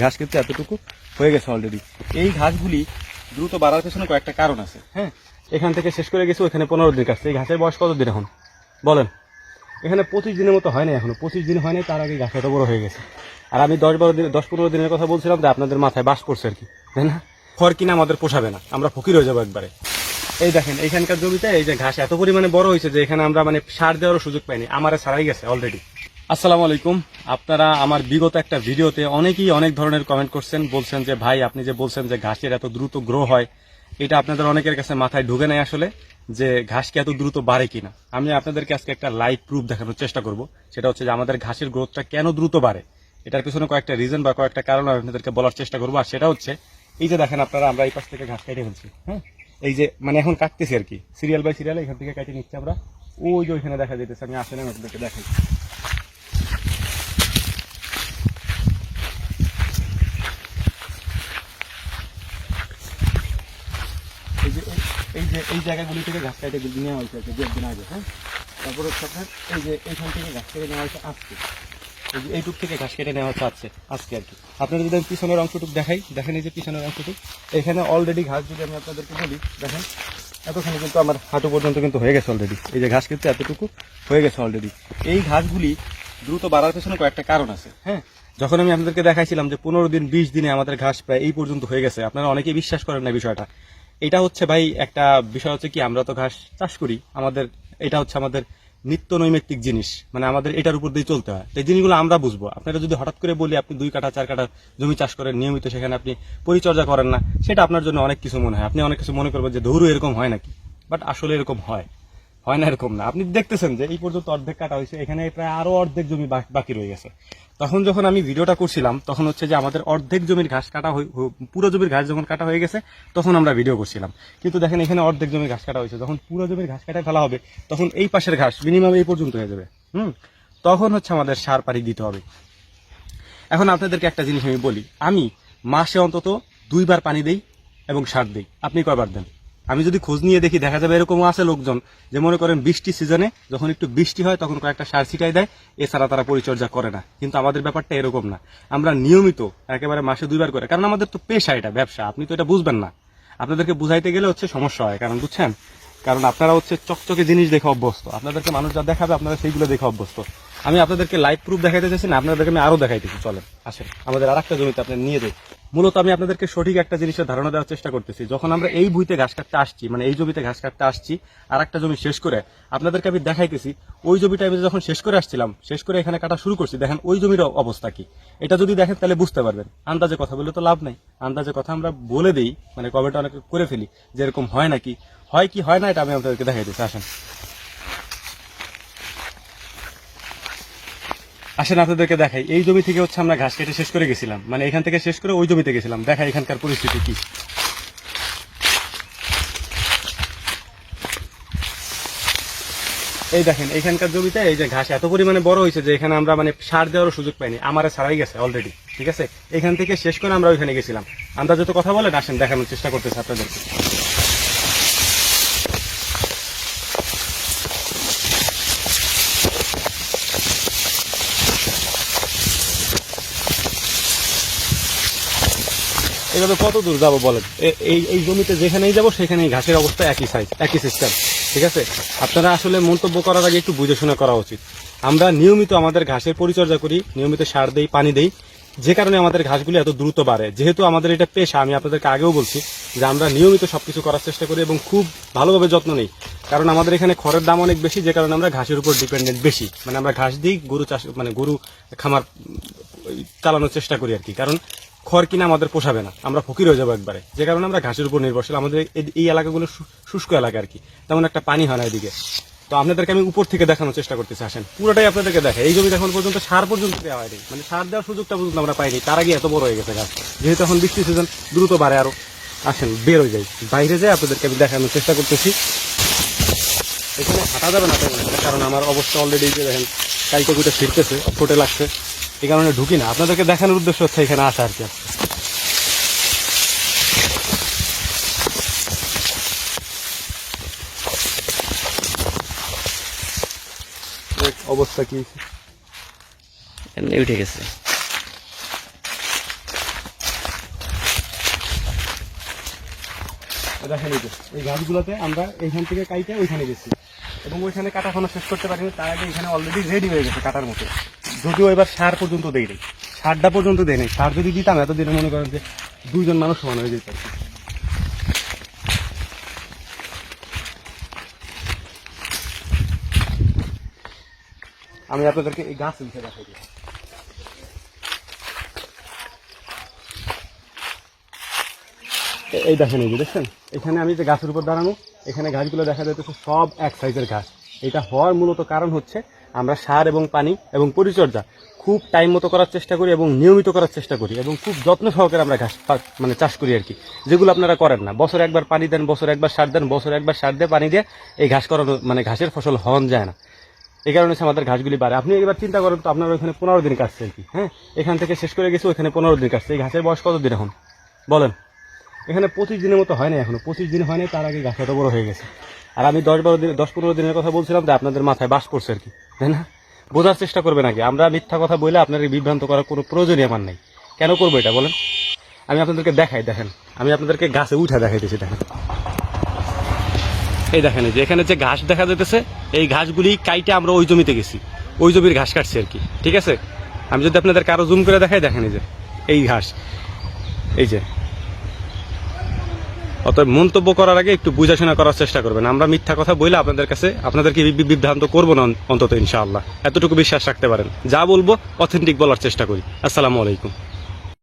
ঘাস কিন্তু এতটুকু হয়ে গেছে অলরেডি এই ঘাসগুলি দ্রুত বাড়ার পেছনে কয়েকটা কারণ আছে হ্যাঁ? এখান থেকে শেষ করে গেছে ওখানে পনেরো দিন কাছে এই ঘাসের বয়স কত দিন এখন? বলেন। এখানে পঁচিশ দিনের মতো হয় না এখনও। পঁচিশ দিন হয় নাই, তার আগে গাছ এত বড় হয়ে গেছে। আর আমি দশ বারো দিন দশ পনেরো দিনের কথা বলছিলাম যে আপনাদের মাথায় বাস করছে আর কি। তাই না? খড় কিনা আমাদের পোষাবে না। আমরা ফকির হয়ে যাব একবারে। এই দেখেন, এইখানকার জমিতে এই যে ঘাস এত পরিমাণে বড় হয়েছে যে এখানে আমরা মানে সার দেওয়ারও সুযোগ পাইনি। আমারে সারাই গেছে অলরেডি আসসালামু আলাইকুম। আপনারা আমার বিগত একটা ভিডিওতে অনেকেই অনেক ধরনের কমেন্ট করছেন, বলছেন যে, ভাই, আপনি যে বলছেন যে ঘাসের এত দ্রুত গ্রো হয়, এটা আপনাদের অনেকের কাছে মাথায় ঢুকে নেয় আসলে যে ঘাস কি এত দ্রুত বাড়ে কিনা? আমি আপনাদেরকে আজকে একটা লাইভ প্রুফ দেখানোর চেষ্টা করব। সেটা হচ্ছে যে, আমাদের ঘাসের গ্রোথটা কেন দ্রুত বাড়ে? এটার পিছনে কয়েকটা রিজন বা কয়েকটা কারণ আমি আপনাদেরকে বলার চেষ্টা করব। আর সেটা হচ্ছে, এই যে দেখেন আপনারা, আমরা এই পাশ থেকে ঘাস কেটে ফেলছি হ্যাঁ? এই যে মানে এখন কাটতেছি আর কি। সিরিয়াল বাই সিরিয়াল এখান থেকে কেটে নিচ্ছি আমরা। ওই যে ওইখানে দেখা যেতেছে আমি আমি আপনাদেরকে দেখাই এই যে এই- যে, এই জায়গাগুলি থেকে ঘাস কাটে নেওয়া হয়েছে দু একদিন আগে হ্যাঁ? তারপরে হচ্ছে এই যে এইখান থেকে ঘাস কেটে নেওয়া হয়েছে আজকে। এই যে এইটুক থেকে ঘাস কেটে নেওয়া হচ্ছে আজকে আজকে আর কি। আপনারা যদি আমি পিছনের অংশটুক দেখাই, দেখেন এই যে পিছনের অংশটুক। এখানে অলরেডি ঘাস যদি আমি আপনাদেরকে বলি, দেখেন, এতখানি কিন্তু আমার হাঁটু পর্যন্ত কিন্তু হয়ে গেছে অলরেডি এই যে ঘাস কিন্তু এতটুকু হয়ে গেছে অলরেডি এই ঘাসগুলি দ্রুত বাড়ার পেছনে কয়েকটা কারণ আছে হ্যাঁ? যখন আমি আপনাদেরকে দেখাইছিলাম যে পনেরো দিন, বিশ দিনে আমাদের ঘাস প্রায় এই পর্যন্ত হয়ে গেছে, আপনারা অনেকেই বিশ্বাস করেন না বিষয়টা। এটা হচ্ছে ভাই একটা বিষয় হচ্ছে কি, আমরা তো ঘাস চাষ করি, আমাদের এটা হচ্ছে আমাদের নিত্য নৈমিত্তিক জিনিস মানে আমাদের এটার উপর দিয়ে চলতে হয়। তো এই জিনিসগুলো আমরা বুঝব। আপনারা যদি হঠাৎ করে বলি, আপনি দুই কাঠা, চার কাঠা জমি চাষ করেন, নিয়মিত সেখানে আপনি পরিচর্যা করেন না, সেটা আপনার জন্য অনেক কিছু মনে হয়। আপনি অনেক কিছু মনে করবেন যে ধরু এরকম হয় নাকি? বাট আসলে এরকম হয়। হয় না, এরকম না। আপনি দেখতেছেন যে এই পর্যন্ত অর্ধেক কাটা হয়েছে, এখানে প্রায় আরও অর্ধেক জমি বাকি- রয়ে গেছে। তখন যখন আমি ভিডিওটা করছিলাম, তখন হচ্ছে যে আমাদের অর্ধেক জমির ঘাস কাটা পুরো জমির ঘাস যখন কাটা হয়ে গেছে, তখন আমরা ভিডিও করছিলাম। কিন্তু দেখেন, এখানে অর্ধেক জমির ঘাস কাটা হয়েছে। যখন পুরো জমির ঘাস কাটা ফেলা হবে, তখন এই পাশের ঘাস মিনিমাম এই পর্যন্ত হয়ে যাবে। হুম? তখন হচ্ছে আমাদের সার পাড়ি দিতে হবে। এখন আপনাদেরকে একটা জিনিস আমি বলি। আমি মাসে অন্তত দুইবার পানি দেই এবং সার দেই। আপনি কয়বার দেন? আমি যদি খোঁজ নিয়ে দেখি, দেখা যাবে এরকমও আছে লোকজন যে মনে করেন বৃষ্টি সিজনে যখন একটু বৃষ্টি হয় তখন কয়েকটা সার ছিটাই দেয়, এছাড়া তারা পরিচর্যা করে না। কিন্তু আমাদের ব্যাপারটা এরকম না। আমরা নিয়মিত একেবারে মাসে দুইবার করে, কারণ আমাদের তো পেশা এটা, ব্যবসা। আপনি তো এটা বুঝবেন না। আপনাদেরকে বুঝাইতে গেলে হচ্ছে সমস্যা হয়, কারণ বুঝছেন? কারণ আপনারা হচ্ছে চকচকে জিনিস দেখে অভ্যস্ত। আপনাদেরকে মানুষ যা দেখাবে, আপনারা সেইগুলো দেখে অভ্যস্ত। আমি আপনাদেরকে লাইভ প্রুফ দেখাইতে চাইছি না, আপনাদেরকে আমি আরও দেখাইতেছি, চলেন, আসেন। আমাদের আর একটা জমিতে আপনি নিয়ে যাই। মূলত আমি আপনাদেরকে সঠিক একটা জিনিসের ধারণা দেওয়ার চেষ্টা করতেছি। যখন আমরা এই ভুইতে ঘাস কাটতে আসছি মানে এই জমিতে ঘাস কাটতে আসছি আর একটা জমি শেষ করে আপনাদেরকে আমি দেখাইতেছি, ওই জমিটা আমি যখন শেষ করে আসছিলাম, শেষ করে এখানে কাটা শুরু করছি, দেখেন ওই জমির অবস্থা কি। এটা যদি দেখেন তাহলে বুঝতে পারবেন। আন্দাজে কথা বলে তো লাভ নাই। আন্দাজে কথা আমরা বলে দিই মানে কমেন্ট অনেক করে ফেলি, যে এরকম হয় নাকি, হয় কি হয় না, এটা আমি আপনাদেরকে দেখাইতেছি। আসেন। আসেন আপনাদেরকে দেখাই। এই জমি থেকে হচ্ছে আমরা ঘাস কেটে শেষ করে গেছিলাম। মানে এখান থেকে শেষ করে ওই জমিতে গেছিলাম। দেখাই এখানকার পরিস্থিতি কি? এই দেখেন, এখানকার জমিতে এই যে ঘাস এত পরিমাণে বড় হয়েছে যে এখানে আমরা মানে সার দেওয়ারও সুযোগ পাইনি। আমার ছাড়াই গেছে অলরেডি ঠিক আছে? এখান থেকে শেষ করে আমরা ওইখানে গেছিলাম। আমরা যত কথা বলেন, আসেন, দেখানোর চেষ্টা করতেছি আপনাদেরকে। এভাবে কত দূর যাব বলেন? এই এই জমিতে যেখানেই যাব, সেখানেই ঘাসের অবস্থা একই সাইজ একই সিস্টেম ঠিক আছে? আপনারা আসলে মন্তব্য করার আগে একটু বুঝে শুনে করা উচিত। আমরা নিয়মিত আমাদের ঘাসের পরিচর্যা করি, নিয়মিত সার দেই, পানি দেই। যে কারণে আমাদের ঘাসগুলি এত দ্রুত বাড়ে। যেহেতু আমাদের এটা পেশা, আমি আপনাদেরকে আগেও বলছি যে আমরা নিয়মিত সবকিছু করার চেষ্টা করি এবং খুব ভালোভাবে যত্ন নিই। কারণ আমাদের এখানে খড়ের দাম অনেক বেশি, যে কারণে আমরা ঘাসের উপর ডিপেন্ডেন্ট বেশি। মানে আমরা ঘাস দিই, গরু চাষ মানে গরু খামার চালানোর চেষ্টা করি আর কি। কারণ খড় কিনা আমাদের পোষাবে না। আমরা ফকির হয়ে যাব একবারে। যে কারণে আমরা ঘাসের উপর নির্ভরশীল। আমাদের এই- এলাকাগুলো শুষ্ক এলাকা আর কি। তেমন একটা পানি হয় না এদিকে। তো আপনাদেরকে আমি উপর থেকে দেখানোর চেষ্টা করতেছি, আসেন। পুরোটাই আপনাদেরকে দেখে এই জমি এখন পর্যন্ত সার পর্যন্ত দেওয়া হয়নি। মানে সার দেওয়ার সুযোগটা পর্যন্ত আমরা পাইনি। তার আগে এত বড় হয়ে গেছে গাছ। যেহেতু এখন বৃষ্টি সিজন, দ্রুত বাড়ে আরও। আসেন, বের হয়ে যাই। বাইরে যাই আপনাদেরকে আমি দেখানোর চেষ্টা করতেছি। এখানে হাঁটা যাবে না কারণ আমার অবস্থা অলরেডি যে দেখেন কাইকে কুইটা ফিরতেছে ছোটে লাগছে। এই কারণে ঢুকি না। আপনাদেরকে দেখানোর উদ্দেশ্য হচ্ছে এখানে আসা আর কি। অবস্থা কি? এমনি উঠে গেছে। দেখেন এই যে এই গাছগুলোতে আমরা এইখান থেকে কাইতে ওইখানে গেছি। এবং ওইখানে কাটা এখনও শেষ করতে পারিনি তার আগে এখানে অলরেডি রেডি হয়ে গেছে কাটার মতো। যদিও এবার সার পর্যন্ত দেই নাই সারটা পর্যন্ত দেয় নাই সার যদি দিতাম, এতদিনে মনে করেন যে দুইজন মানুষ সমান হয়ে যেত। আমি আপনাদেরকে এই গাছ উঠে দেখাই এই দেখেন এই যে, দেখছেন? এখানে আমি যে গাছের উপর দাঁড়ানো, এখানে গাছগুলো দেখা যাইতেছে সব এক সাইজের গাছ। এটা হওয়ার মূলত কারণ হচ্ছে আমরা সার এবং পানি এবং পরিচর্যা খুব টাইম মতো করার চেষ্টা করি এবং নিয়মিত করার চেষ্টা করি এবং খুব যত্ন সহকারে আমরা ঘাস মানে চাষ করি আর কি। যেগুলো আপনারা করেন না। বছর একবার পানি দেন, বছর একবার সার দেন, বছর একবার সার দিয়ে পানি দিয়ে এই ঘাস করানো মানে ঘাসের ফসল হন যায় না। এই কারণে আমাদের ঘাসগুলি বাড়ে। আপনি এবার চিন্তা করেন তো, আপনার ওইখানে পনেরো দিন কাটছে আর কি? হ্যাঁ? এখান থেকে শেষ করে গেছে, ওইখানে পনেরো দিন কাটছে। এই ঘাসের বয়স কত দিন এখন? বলেন। এখানে পঁচিশ দিনের মতো হয় না এখনও। পঁচিশ দিন হয় না তার আগে গাছ এত বড় হয়ে গেছে। আর আমি দশ বারো দিন, দশ পনেরো দিনের কথা বলছিলাম যে আপনাদের মাথায় বাস পড়ছে আর কি। তাই না? বোঝার চেষ্টা করবে নাকি আমরা মিথ্যা কথা বলে আপনার বিভ্রান্ত করার কোনো প্রয়োজনই আমার নাই। কেন করব এটা, বলেন? আমি আপনাদেরকে দেখাই, দেখেন। আমি আপনাদেরকে গাছে উঠে দেখাইতেছি, দেখেন। এই দেখেন যে, এখানে যে ঘাস দেখা যাইতেছে, এই ঘাসগুলি কাইটে আমরা ওই জমিতে গেছি। ওই জমির ঘাস কাটছি আর কি। ঠিক আছে? আমি যদি আপনাদের কারও জুম করে দেখাই, দেখেন এই যে, এই ঘাস। এই যে অতএব মন্তব্য করার আগে একটু বুঝাশোনা করার চেষ্টা করবেন। আমরা মিথ্যা কথা বলে আপনাদের কাছে আপনাদেরকে বিভ্রান্ত করব না অন্তত ইনশাআল্লাহ। এতটুকু বিশ্বাস রাখতে পারেন। যা বলব অথেন্টিক বলার চেষ্টা করি। আসসালামু আলাইকুম।